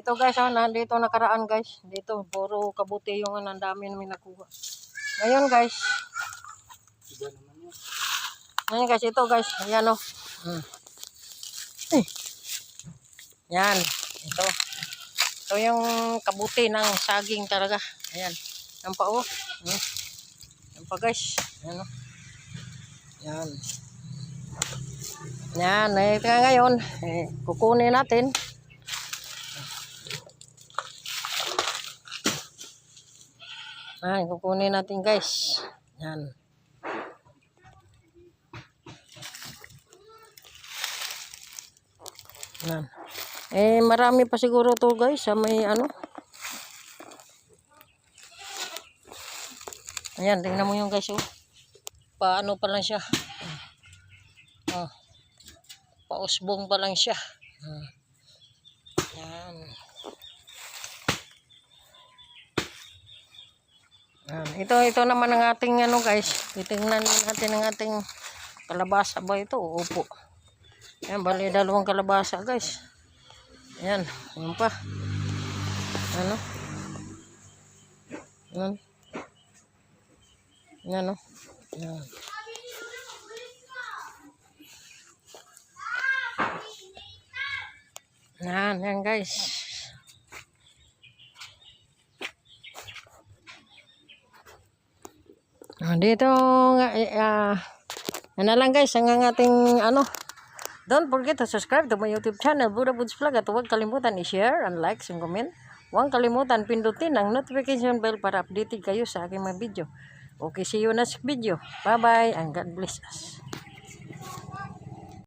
Ito guys, oh, nandito nakaraan guys. Dito, puro kabuti yung ano, ang dami namin nakuha. Ngayon guys, ngayon guys, ito guys, ayan o. Hmm. Eh. Yan, ito. Ito yung kabuti ng saging talaga. Ayan. Yan pa oh. Hmm. Yan pa guys. Ayan o. Yan. Yan, eh, ngayon, eh, kukunin natin. Ay, kukunin natin guys. Yan. Yan. Eh, marami pa siguro to guys sa may ano. Ayan, tingnan mo yung guys oh. Paano pa lang siya. Oh. Pausbong pa lang siya. Hmm. Yan. Ito, ito naman ang ating ano guys. Titingnan natin ang ating kalabasa ba ito? Opo. Yan, bali dalawang kalabasa guys. Yan, yan pa. Ano? Yan. Yan o. Yan. Yan, yan guys. Ah, dito nga, yan na lang guys, ang ating ano, Don't forget to subscribe to my YouTube channel, Buddha Boots Vlog, at huwag kalimutan i-share and like and comment. Huwag kalimutan pindutin ang notification bell para updated kayo sa aking mga video. Okay, see you next video. Bye-bye and God bless us.